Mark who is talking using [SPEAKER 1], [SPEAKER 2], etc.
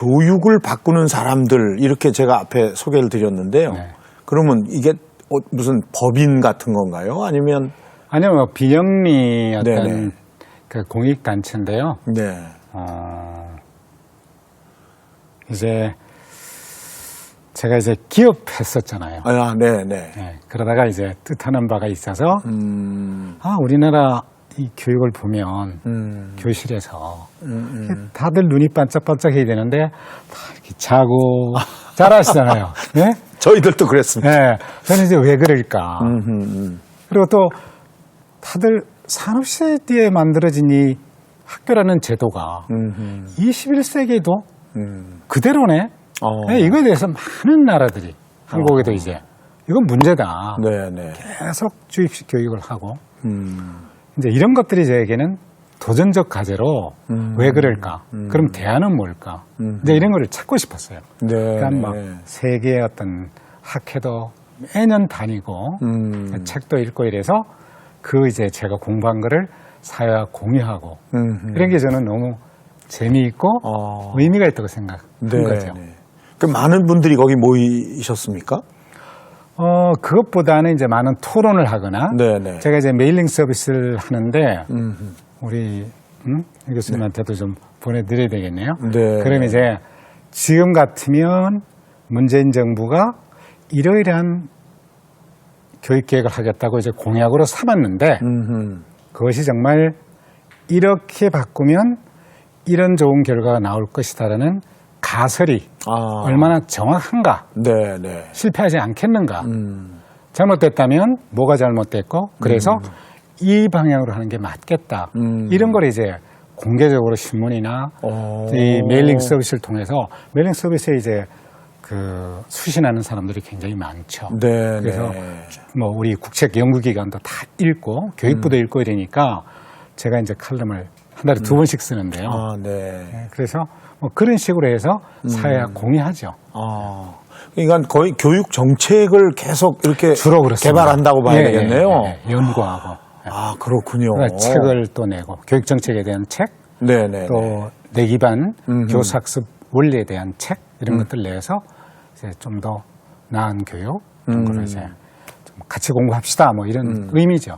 [SPEAKER 1] 교육을 바꾸는 사람들 이렇게 제가 앞에 소개를 드렸는데요.
[SPEAKER 2] 네.
[SPEAKER 1] 그러면 이게 어, 무슨 법인 같은 건가요? 아니면
[SPEAKER 2] 아니면 뭐 비영리 어떤. 그 공익 단체인데요.
[SPEAKER 1] 네.
[SPEAKER 2] 어, 이제 제가 이제 기업 했었잖아요.
[SPEAKER 1] 아, 네, 네.
[SPEAKER 2] 예, 그러다가 이제 뜻하는 바가 있어서
[SPEAKER 1] 음,
[SPEAKER 2] 아 우리나라 이 교육을 보면
[SPEAKER 1] 음,
[SPEAKER 2] 교실에서
[SPEAKER 1] 음, 음.
[SPEAKER 2] 다들 눈이 반짝반짝해야 되는데 다 이렇게 자고 잘하시잖아요. 예?
[SPEAKER 1] 저희들도 그랬습니다.
[SPEAKER 2] 예. 저는 이제 왜 그럴까?
[SPEAKER 1] 음, 음, 음.
[SPEAKER 2] 그리고 또 다들 산업시대에 만들어진 이 학교라는 제도가
[SPEAKER 1] 음, 음,
[SPEAKER 2] 21세기에도
[SPEAKER 1] 음.
[SPEAKER 2] 그대로네.
[SPEAKER 1] 어.
[SPEAKER 2] 네, 이거에 대해서 많은 나라들이 한국에도 이제 이건 문제다.
[SPEAKER 1] 네, 네.
[SPEAKER 2] 계속 주입식 교육을 하고
[SPEAKER 1] 음,
[SPEAKER 2] 이제 이런 것들이 저에게는 도전적 과제로
[SPEAKER 1] 음.
[SPEAKER 2] 왜 그럴까? 그럼 대안은 뭘까?
[SPEAKER 1] 음.
[SPEAKER 2] 이제 이런 거를 찾고 싶었어요.
[SPEAKER 1] 네.
[SPEAKER 2] 그러니까
[SPEAKER 1] 네.
[SPEAKER 2] 막 세계의 어떤 학회도 매년 다니고
[SPEAKER 1] 음,
[SPEAKER 2] 책도 읽고 이래서 그 이제 제가 공부한 거를 사회와 공유하고
[SPEAKER 1] 음, 음.
[SPEAKER 2] 그런 게 저는 너무 재미있고
[SPEAKER 1] 어.
[SPEAKER 2] 의미가 있다고 생각한
[SPEAKER 1] 네,
[SPEAKER 2] 거죠.
[SPEAKER 1] 네. 그 많은 분들이 거기 모이셨습니까?
[SPEAKER 2] 어, 그것보다는 이제 많은 토론을 하거나
[SPEAKER 1] 네, 네.
[SPEAKER 2] 제가 이제 메일링 서비스를 하는데
[SPEAKER 1] 음, 음.
[SPEAKER 2] 우리 음? 이 교수님한테도 좀 보내드려야 되겠네요.
[SPEAKER 1] 네.
[SPEAKER 2] 그럼 이제 지금 같으면 문재인 정부가 이러이러한 교육 계획을 하겠다고 이제 공약으로 삼았는데
[SPEAKER 1] 음, 음.
[SPEAKER 2] 그것이 정말 이렇게 바꾸면 이런 좋은 결과가 나올 것이다라는 가설이
[SPEAKER 1] 아.
[SPEAKER 2] 얼마나 정확한가,
[SPEAKER 1] 네, 네.
[SPEAKER 2] 실패하지 않겠는가.
[SPEAKER 1] 음,
[SPEAKER 2] 잘못됐다면 뭐가 잘못됐고 그래서 이 방향으로 하는 게 맞겠다.
[SPEAKER 1] 음.
[SPEAKER 2] 이런 걸 이제 공개적으로 신문이나
[SPEAKER 1] 어.
[SPEAKER 2] 이 메일링 서비스를 통해서 메일링 서비스에 이제 그 수신하는 사람들이 굉장히 많죠.
[SPEAKER 1] 네,
[SPEAKER 2] 그래서
[SPEAKER 1] 네.
[SPEAKER 2] 뭐 우리 국책 연구기관도 다 읽고 교육부도 읽고 이러니까 제가 이제 칼럼을 한 달에 두 번씩 쓰는데요.
[SPEAKER 1] 아, 네.
[SPEAKER 2] 네, 그래서 뭐 그런 식으로 해서 사회와 공유하죠.
[SPEAKER 1] 아. 그러니까 거의 교육 정책을 계속 이렇게
[SPEAKER 2] 주로 그렇습니다.
[SPEAKER 1] 개발한다고 봐야
[SPEAKER 2] 예,
[SPEAKER 1] 되겠네요.
[SPEAKER 2] 예, 예, 예. 연구하고
[SPEAKER 1] 아, 그렇군요.
[SPEAKER 2] 그러니까 책을 또 내고 교육 정책에 대한 책,
[SPEAKER 1] 네, 네.
[SPEAKER 2] 또 내 기반
[SPEAKER 1] 음흠.
[SPEAKER 2] 교사학습 원리에 대한 책 이런 것들 내서 이제 좀 더 나은 교육 이런 거를
[SPEAKER 1] 음.
[SPEAKER 2] 이제 좀 같이 공부합시다 뭐 이런 의미죠.